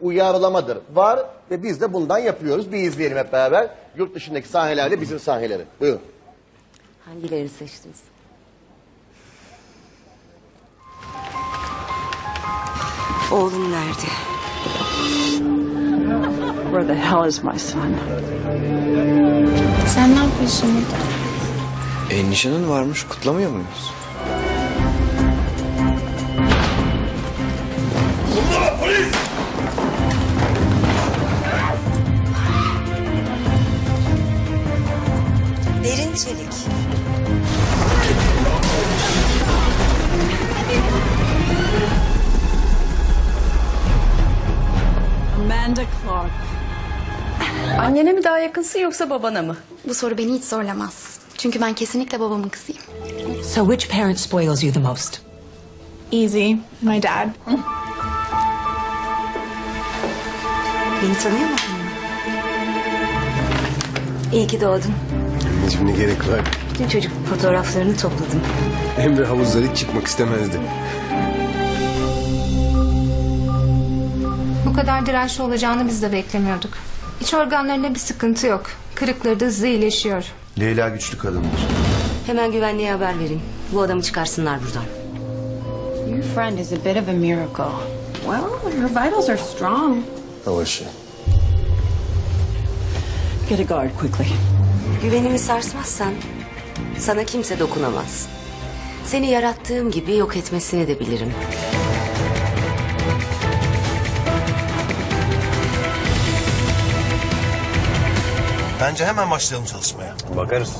uyarlamadır. Var ve biz de bundan yapıyoruz. Bir izleyelim hep beraber. Yurt dışındaki sahnelerle bizim sahneleri. Buyurun. Hangilerini seçtiniz? Oğlum nerede? Where the hell is my son? Sen ne yapıyorsun burada? E, nişanın varmış kutlamıyor muyuz? Derin Çelik. Amanda Clark. Annene mi daha yakınsın yoksa babana mı? Bu soru beni hiç zorlamaz. Çünkü ben kesinlikle babamın kızıyım. So which parent spoils you the most? Easy, my dad. Beni tanıyor musun? İyi ki doğdun. Anneciğim ne gerek var? Bütün çocuk fotoğraflarını topladım. Emre havuzlara hiç çıkmak istemezdi. Bu kadar dirençli olacağını biz de beklemiyorduk. İç organlarında bir sıkıntı yok. Kırıkları da hızlı iyileşiyor. Leyla güçlü kadındır. Hemen güvenliğe haber verin. Bu adamı çıkarsınlar buradan. Your friend is a bit of a miracle. Well, her vitals are strong. Savaşı. Get a guard quickly. Güvenimi sarsmazsan sana kimse dokunamaz. Seni yarattığım gibi yok etmesini de bilirim. Bence hemen başlayalım çalışmaya. Bakarız.